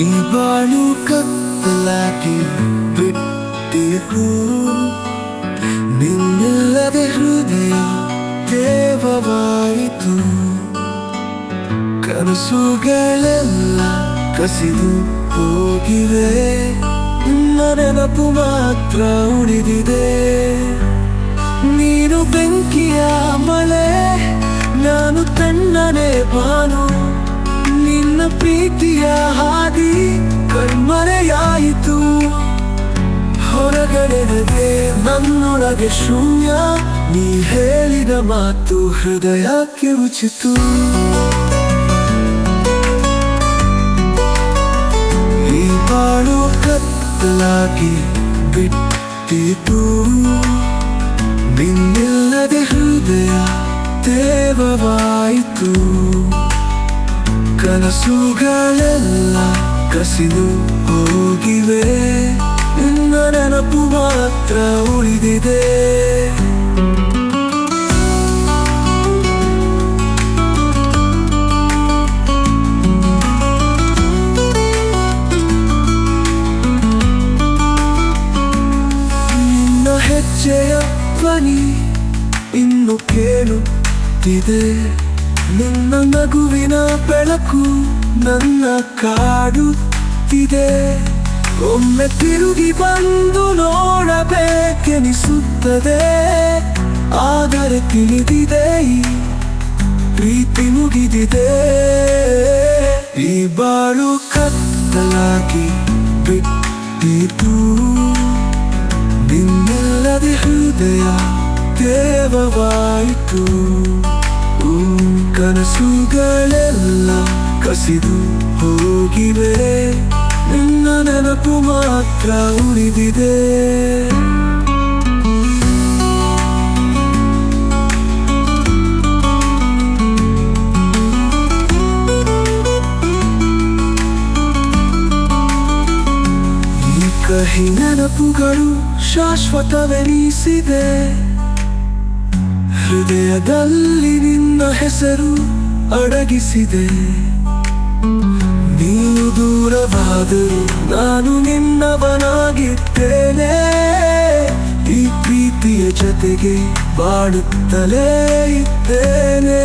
ಈ ಬಾಳು ಕತ್ತಲಾಗಿ ಬಿಟ್ಟಿರು. ನಿನ್ನಿಲ್ಲದೆ ಹೃದಯ ದೇವವಾಯಿತು. ಕನಸುಗಳೆಲ್ಲ ಕಸಿದು ಹೋಗಿವೆ. ನೆನಪು ಮಾತ್ರ ಉಳಿದಿದೆ. ನೀನು ಬೆಂಕಿಯ ಮಳೆ, ನಾನು ತಣ್ಣನೆ ಬಾನು. ಪ್ರೀತಿಯ ಹಾದಿ ಕಣ್ಮರೆಯಾಯಿತು. ಹೊರಗಡೆ ನನ್ನೊಳಗೆ ಶೂನ್ಯ, ನೀ ಹೇಳಿದ ಮಾತು ಹೃದಯಕ್ಕೆ ಉಚಿತು. ಈ ಬಾಳು ಕತ್ತಲಾಗಿ ಬಿಟ್ಟಿತು. ನಿನ್ನಿಲ್ಲದೆ ಹೃದಯ ದೇವವಾಯಿತು ಕನಸುಗಳೆಲ್ಲ ಕಸಿದು ಹೋಗಿವೆ. ನಿನ್ನ ನೆನಪು ಮಾತ್ರ ಉಳಿದಿದೆ. ನಿನ್ನ ಇನ್ನು ಕೇಳುತ್ತಿದೆ. ನಿನ್ನ ನಗುವಿನ ಬೆಳಕು ನನ್ನ ಕಾಡುತ್ತಿದೆ ಒಮ್ಮೆ ತಿರುಗಿ ಬಂದು ನೋಡಬೇಕೆನಿಸುತ್ತದೆ. ಆದರೆ ತಿಳಿದಿದೆ ಪ್ರೀತಿ ಮುಗಿದಿದೆ. ಈ ಬಾಳು ಕತ್ತಲಾಗಿ ಬಿಟ್ಟಿತು. ನಿನ್ನೆಲ್ಲದೆ ಹೃದಯ ದೇವವಾಯಿತು ಕನಸುಗಳೆಲ್ಲ ಕಸಿದು ಹೋಗಿವೆ. ನಿನ್ನ ನೆನಪು ಮಾತ್ರ ಉಳಿದಿದೆ. ಕಹಿ ನೆನಪುಗಳು ಶಾಶ್ವತವೆನಿಸಿದೆ. ಹೃದಯದಲ್ಲಿ ನಿನ್ನ ಹೆಸರು ಅಡಗಿಸಿದೆ. ನೀನು ದೂರವಾದರೂ ನಾನು ನಿನ್ನವನಾಗಿದ್ದೇನೆ ಈ ಪ್ರೀತಿಯ ಜೊತೆಗೆ ಬಾಡುತ್ತಲೇ ಇದ್ದೇನೆ.